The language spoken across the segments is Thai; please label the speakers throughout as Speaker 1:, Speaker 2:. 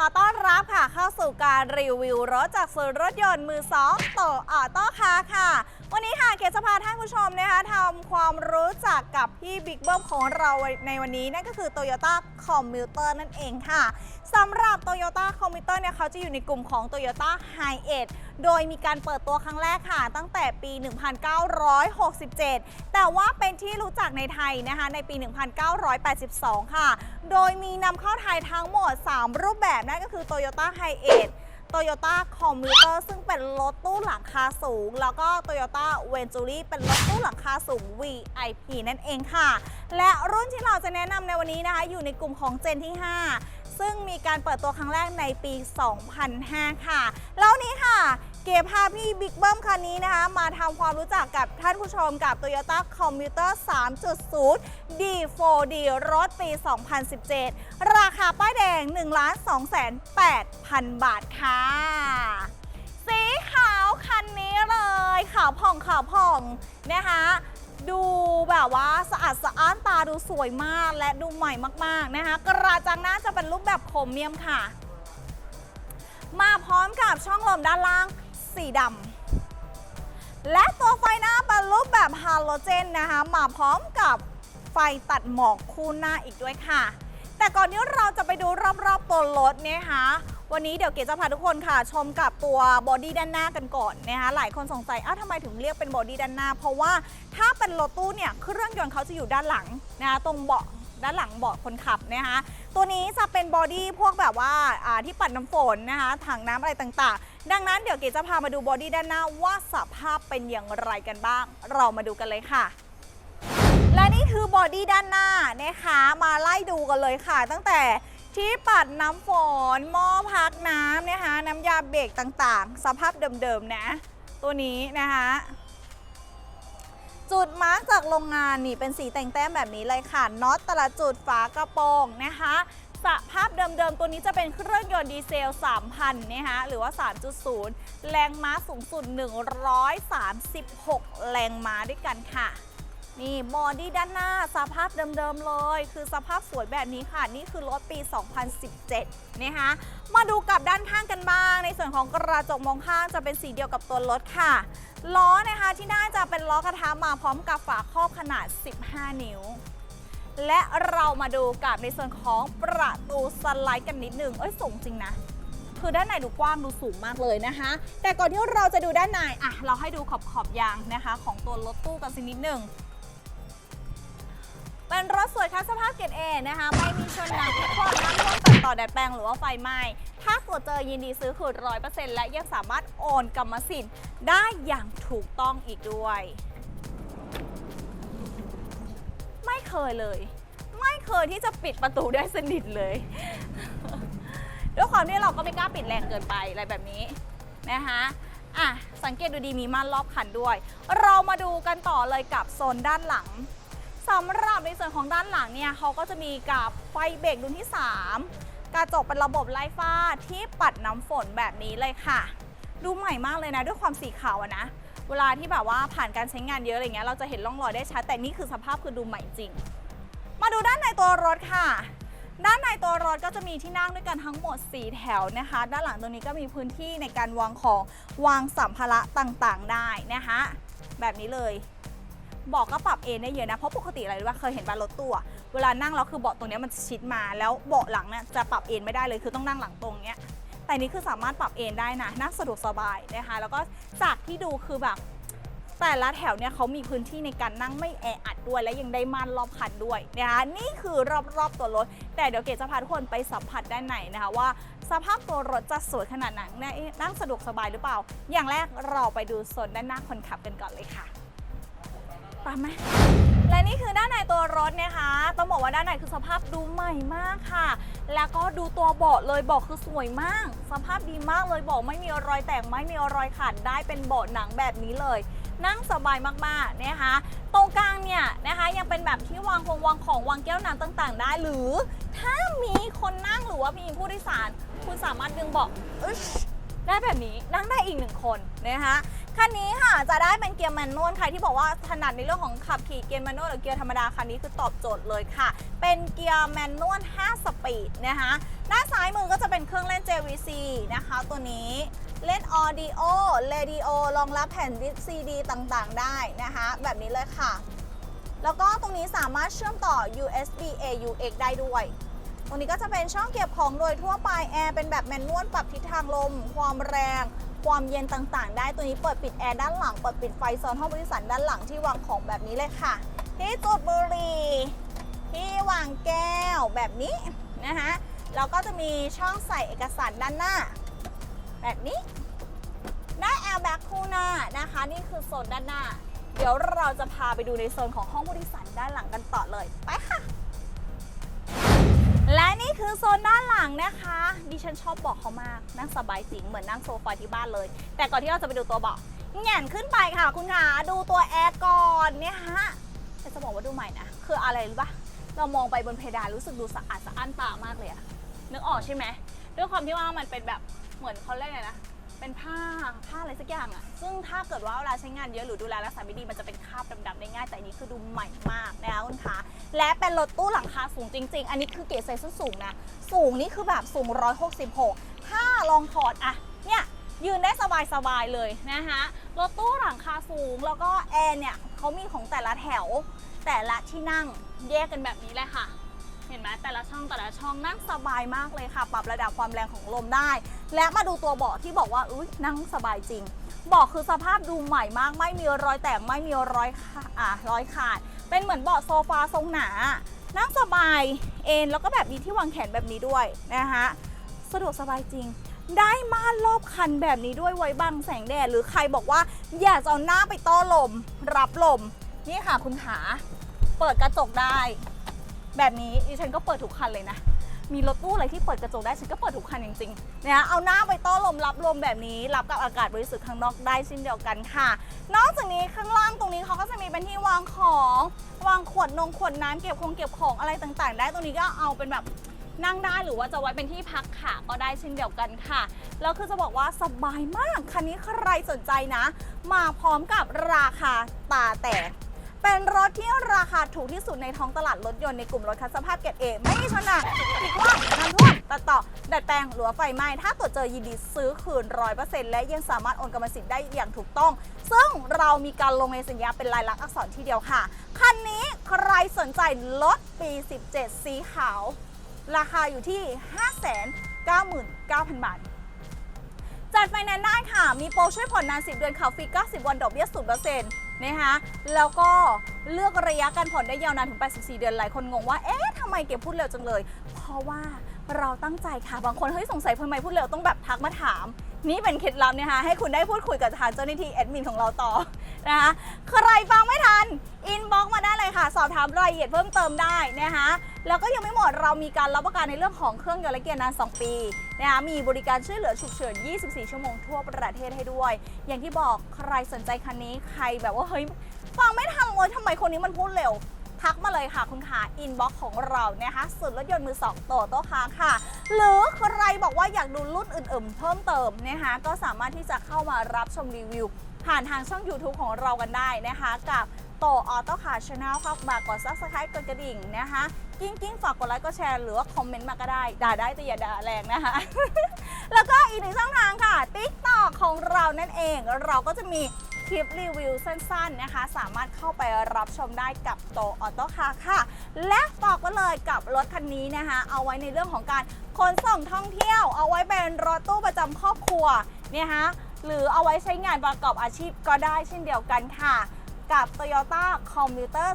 Speaker 1: ขอต้อนรับค่ะเข้าสู่การรีวิวรถจากศูนย์รถยนต์มือสองโตออโต้คาค่ะ วันนี้ค่ะเกศพาท่านผู้ชมนะคะทำความรู้จักกับพี่บิ๊กเบิ้มของเราในวันนี้ นั่นก็คือ Toyota Commuter นั่นเองค่ะสำหรับ Toyota Commuter เนี่ยเขาจะอยู่ในกลุ่มของ Toyota High End โดยมีการเปิดตัวครั้งแรกค่ะ ตั้งแต่ปี 1967 แต่ว่าเป็นที่รู้จักในไทยนะคะในปี 1982 ค่ะ โดยมีนำเข้าไทยทั้งหมด 3 รูปแบบนั่นก็คือ Toyota h i a c e Toyota Commuter ซึ่งเป็นรถตู้หลังคาสูง แล้วก็ Toyota Venturi เป็นรถตู้หลังคาสูง VIP นั่นเองค่ะ และรุ่นที่เราจะแนะนำในวันนี้นะคะ อยู่ในกลุ่มของเจนที่ 5 ซึ่งมีการเปิดตัวครั้งแรกในปี 2005 ค่ะ แล้วนี้ค่ะเก๋พาพี่บิ๊กเบิ้มคันนี้นะคะ มาทำความรู้จักกับท่านผู้ชมกับ Toyota Commuter 3.0 D4D รถปี 2017 ราคาป้ายแดง 1 2 8 0 0 0 บาทค่ะ สีขาวคันนี้เลยขาวผ่องขาวผ่องนะคะ ดูแบบว่าสะอาดสะอ้านตาดูสวยมากและดูใหม่มากๆนะคะ กระจังหน้าจะเป็นรูปแบบโครเมียมค่ะ มาพร้อมกับช่องลมด้านล่างสีดำและตัวไฟหน้าเป็นรูปแบบฮาโลเจนนะคะ มาพร้อมกับไฟตัดหมอกคู่หน้าอีกด้วยค่ะ แต่ก่อนที่เราจะไปดูรอบๆตัวรถเนี่ยนะคะ วันนี้เดี๋ยวเก๋จะพาทุกคนค่ะ ชมกับตัวบอดี้ด้านหน้ากันก่อนนะคะหลายคนสงสัยอ้าวทำไมถึงเรียกเป็นบอดี้ด้านหน้า เพราะว่าถ้าเป็นรถตู้เนี่ยเครื่องยนต์เขาจะอยู่ด้านหลังนะคะตรงเบาะด้านหลังเบาะคนขับนะคะตัวนี้จะเป็นบอดี้พวกแบบว่าาที่ปัดน้ำฝนนะคะถังน้ำอะไรต่างๆ ดังนั้นเดี๋ยวเก๋จะพามาดูบอดี้ด้านหน้าว่าสภาพเป็นอย่างไรกันบ้าง เรามาดูกันเลยค่ะและนี่คือบอดี้ด้านหน้านะคะมาไล่ดูกันเลยค่ะ ตั้งแต่ ที่ปัดน้ำฝนหม้อพักน้ำนะคะน้ำยาเบรกต่างๆ สภาพเดิมๆนะ ตัวนี้นะคะจุดมาร์กจากโรงงานนี่เป็นสีแต่งแต้มแบบนี้เลยค่ะน็อตแต่ละจุดฝากระโปรงนะคะสภาพเดิมๆ ตัวนี้จะเป็นเครื่องยนต์ดีเซล 3,000 นะคะหรือว่า 3.0 แรงม้าสูงสุด 136 แรงม้าด้วยกันค่ะ นี่บอดี้ด้านหน้าสภาพเดิมๆเลย คือสภาพสวยแบบนี้ค่ะ นี่คือรถปี 2017 นะคะมาดูกับด้านข้างกันบ้าง ในส่วนของกระจกมองข้างจะเป็นสีเดียวกับตัวรถค่ะ ล้อนะคะที่น่าจะเป็นล้อกระทะมาพร้อมกับฝาครอบขนาด 15 นิ้ว และเรามาดูกับในส่วนของประตูสไลด์กันนิดนึงเอ้ยสูงจริงนะคือด้านในดูกว้างดูสูงมากเลยนะคะ แต่ก่อนที่เราจะดูด้านในอะเราให้ดูขอบขอบยางนะคะ ของตัวรถตู้กันสักนิดหนึ่ง เป็นรถสวยคัสสภาพเกรดเอนะคะ ไม่มีชนหนักที่คลอน้ำท่วมตัดต่อแดดแปลงหรือว่าไฟไหม้ ถ้าตรวจเจอยินดีซื้อคืนร้อยเปอร์เซ็นต์และยังสามารถโอนกรรมสิทธิ์ได้อย่างถูกต้องอีกด้วย ไม่เคยเลย ไม่เคยที่จะปิดประตูได้สนิทเลย ด้วยความที่เราก็ไม่กล้าปิดแรงเกินไปอะไรแบบนี้นะคะอะสังเกตดูดีมีม่านรอบคันด้วย เรามาดูกันต่อเลยกับโซนด้านหลัง สำหรับในส่วนของด้านหลังเนี่ยเขาก็จะมีกับไฟเบรกรุ่นที่ 3 กระจกเป็นระบบไล่ฟ้าที่ปัดน้ำฝนแบบนี้เลยค่ะ ดูใหม่มากเลยนะด้วยความสีขาวนะ เวลาที่แบบว่าผ่านการใช้งานเยอะอะไรเงี้ยเราจะเห็นร่องรอยได้ชัดแต่นี่คือสภาพคือดูใหม่จริง มาดูด้านในตัวรถค่ะ ด้านในตัวรถก็จะมีที่นั่งด้วยกันทั้งหมด 4 แถวนะคะ ด้านหลังตรงนี้ก็มีพื้นที่ในการวางของวางสัมภาระต่างๆ ได้นะคะแบบนี้เลย เบอกก็ปรับเอนได้เยอะนะเพราะปกติอะไรรู้ป่ะเคยเห็นบ้านรถตู้เวลานั่งแล้วคือเบาะตรงนี้มันชิดมาแล้วเบาะหลังเนี่ยจะปรับเอนไม่ได้เลยคือต้องนั่งหลังตรงเนี้ยแต่นี้คือสามารถปรับเอนได้นะนั่งสะดวกสบายนะคะแล้วก็จากที่ดูคือแบบแต่ละแถวเนี่ยเขามีพื้นที่ในการนั่งไม่แออัดด้วยและยังได้ม่านรอบคันด้วยนะคะนี่คือรอบๆตัวรถ แต่เดี๋ยวเกดจะพาทุกคนไปสัมผัสด้านในนะคะว่า สภาพตัวรถจะสวยขนาดไหนนั่งสะดวกสบายหรือเปล่า อย่างแรกเราไปดูโซนด้านหน้าคนขับกันก่อนเลยค่ะ ตามไหมและนี่คือด้านในตัวรถนะคะ ต้องบอกว่าด้านในคือสภาพดูใหม่มากค่ะ แล้วก็ดูตัวเบาะเลยเบาะคือสวยมาก สภาพดีมากเลยเบาะไม่มีรอยแตกไม่มีรอยขาดได้เป็นเบาะหนังแบบนี้เลย นั่งสบายมากๆนะคะ ตรงกลางเนี่ยนะคะยังเป็นแบบที่วางของวางของวางแก้วน้ำต่างๆ ได้ หรือถ้ามีคนนั่งหรือว่ามีผู้โดยสาร คุณสามารถดึงเบาะ ได้แบบนี้นั่งได้อีกหนึ่งคนนะคะคันนี้ค่ะจะได้เป็นเกียร์แมนนวลใครที่บอกว่าถนัดในเรื่องของขับขี่เกียร์แมนนวลหรือเกียร์ธรรมดาคันนี้คือตอบโจทย์เลยค่ะ เป็นเกียร์แมนนวล 5 สปีดนะคะด้านซ้ายมือก็จะเป็นเครื่องเล่น JVC นะคะตัวนี้เล่น Audio Radio รองรับแผ่นดิสซีดีต่างๆ ได้นะคะ แบบนี้เลยค่ะ แล้วก็ตรงนี้สามารถเชื่อมต่อ USB AUX ได้ด้วย ตรงนี้ก็จะเป็นช่องเก็บของโดยทั่วไปแอร์เป็นแบบแมนนวลปรับทิศทางลม ความแรง ความเย็นต่างๆ ได้ตัวนี้เปิดปิดแอร์ด้านหลังเปิดปิดไฟโซนห้องบริษัทด้านหลังที่วางของแบบนี้เลยค่ะ ที่จุดบุหรี่ที่วางแก้วแบบนี้นะคะแล้วก็จะมีช่องใส่เอกสารด้านหน้า แบบนี้ ได้แอร์แบ็กคู่หน้านะคะ นี่คือโซนด้านหน้า เดี๋ยวเราจะพาไปดูในโซนของห้องผู้โดยสารด้านหลังกันต่อเลย ไปค่ะ โซนด้านหลังนะคะ ดิฉันชอบเบอกเขามากนั่งสบายจริงเหมือนนั่งโซฟาที่บ้านเลย แต่ก่อนที่เราจะไปดูตัวเบาะแง่นขึ้นไปค่ะคุณขาดูตัวแอร์ก่อนเนี่ยฮะแต่จะบอกว่าดูใหม่นะคืออะไรรู้ปะเรามองไปบนเพดานรู้สึกดูสะอาดสะอ้านตามากเลยอะนึกออกใช่ไหมด้วยความที่ว่ามันเป็นแบบเหมือนเขาเรียกไงนะ เป็นผ้าผ้าอะไรสักอย่างอะซึ่งถ้าเกิดว่าเวลาใช้งานเยอะหรือดูแลรักษาไม่ดีมันจะเป็นคราบดำๆได้ง่าย แต่อันนี้คือดูใหม่มากนะคะคุณคะและเป็นรถตู้หลังคาสูงจริง ๆ อันนี้คือเกรดไซส์สูงนะ สูงนี่คือแบบสูง 166 ถ้าลองถอดอะเนี่ยยืนได้สบายๆเลยนะคะรถตู้หลังคาสูงแล้วก็แอร์เนี่ยเขามีของแต่ละแถวแต่ละที่นั่งแยกกันแบบนี้เลยค่ะ เห็นไหมแต่ละช่องแต่ละช่องนั่งสบายมากเลยค่ะ ปรับระดับความแรงของลมได้ และมาดูตัวเบาะที่บอกว่าอุ้ยนั่งสบายจริงเบาะคือสภาพดูใหม่มาก ไม่มีรอยแตกไม่มีรอยขาอะรอยขาด เป็นเหมือนเบาะโซฟาทรงหนา นั่งสบายเอนแล้วก็แบบมีที่วางแขนแบบนี้ด้วยนะคะสะดวกสบายจริงได้ม่านรอบคันแบบนี้ด้วยไว้บังแสงแดดหรือใครบอกว่า อยากจะเอาหน้าไปต้อลม รับลม นี่ค่ะคุณขา เปิดกระจกได้ แบบนี้ดิฉันก็เปิดทุกคันเลยนะ มีรถตู้อะไรที่เปิดกระจกได้ฉันก็เปิดทุกคันจริงๆนะเอาหน้าไปต้อนลมรับลมแบบนี้ รับกับอากาศบริสุทธิ์ข้างนอกได้เช่นเดียวกันค่ะ นอกจากนี้ข้างล่างตรงนี้เขาก็จะมีเป็นที่วางของ วางขวดนงขวดน้ำเก็บคงเก็บของอะไรต่างๆ ได้ตรงนี้ก็เอาเป็นแบบนั่งได้หรือว่าจะไว้เป็นที่พักขาก็ได้เช่นเดียวกันค่ะแล้วคือจะบอกว่าสบายมากคันนี้ใครสนใจนะ มาพร้อมกับราคาตาแตก เป็นรถที่ราคาถูกที่สุดในท้องตลาดรถยนต์ในกลุ่มรถคันสภาพเกรดเอไม่มีชนหนักว่าน้ำท่วมตัดต่อ ดัดแปลงหรือว่าไฟไหม้ถ้าตรวจเจอยินดีซื้อคืนร้อยเปอร์เซ็นต์และยังสามารถโอนกรรมสิทธิ์ได้อย่างถูกต้อง ซึ่งเรามีการลงในสัญญาเป็นลายลักษณ์อักษรที่เดียวค่ะ คันนี้ใครสนใจรถปี 17 สีขาว ราคาอยู่ที่ 599,000 บาทจัดไฟแนนซ์ได้ค่ะ มีโปรช่วยผ่อนนาน 10 เดือนข่าวฟรี 90 วัน ดอกเบี้ย0% นะคะแล้วก็เลือกระยะการผ่อนได้ยาวนานถึง 84 เดือนหลายคนงงว่า เอ๊ะทำไมเก็บพูดเร็วจังเลย เพราะว่าเราตั้งใจค่ะ บางคนเฮ้ยสงสัยทำไมพูดเร็วต้องแบบทักมาถาม นี่เป็นเคล็ดลับนะคะให้คุณได้พูดคุยกับทางเจ้าหน้าที่แอดมินของเราต่อนะคะใครฟังไม่ทันอินบ็อกมาได้เลยค่ะ สอบถามรายละเอียดเพิ่มเติมได้นะคะแล้วก็ยังไม่หมดเรามีการรับประกันในเรื่องของเครื่องยนต์และเกียร์นาน 2 ปีนะคะมีบริการช่วยเหลือฉุกเฉิน 24 ชั่วโมงทั่วประเทศให้ด้วย อย่างที่บอกใครสนใจคันนี้ใครแบบว่าเฮ้ยฟังไม่ทันเลยทำไมคนนี้มันพูดเร็ว ทักมาเลยค่ะคุณขาอินบ็อกของเรานะคะสุดรถยนต์มือสองโตโต้คาร์ค่ะ หรือใครบอกว่าอยากดูรุ่นอื่นๆ เพิ่มเติมนะคะก็สามารถที่จะเข้ามารับชมรีวิว ผ่านทางช่อง YouTube ของเรากันได้นะคะกับโตออโต้คาชาแนลเข้ามากดซับสไครต์กดกระดิ่งนะคะกิ้งกิ้งฝากกดไลค์กดแชร์หรือว่าคอมเมนต์มาก็ได้ ด่าได้แต่อย่าด่าแรงนะคะ แล้วก็อีกหนึ่งช่องทางค่ะ TikTok ของเรานั่นเอง เราก็จะมี คลิปรีวิวสั้นๆนะคะ สามารถเข้าไปรับชมได้กับโตออโต้คาค่ะ และบอกไว้เลยกับรถคันนี้นะคะ เอาไว้ในเรื่องของการขนส่งท่องเที่ยว เอาไว้เป็นรถตู้ประจำครอบครัวเนี่ยฮะหรือเอาไว้ใช้งานประกอบอาชีพก็ได้เช่นเดียวกันค่ะ กับ Toyota Commuter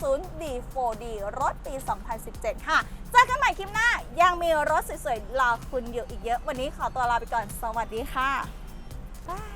Speaker 1: 3.0 D4D รถปี 2017 ค่ะ เจอกันใหม่คลิปหน้า ยังมีรถสวยๆรอคุณอยู่อีกเยอะ วันนี้ขอตัวลาไปก่อน สวัสดีค่ะ บาย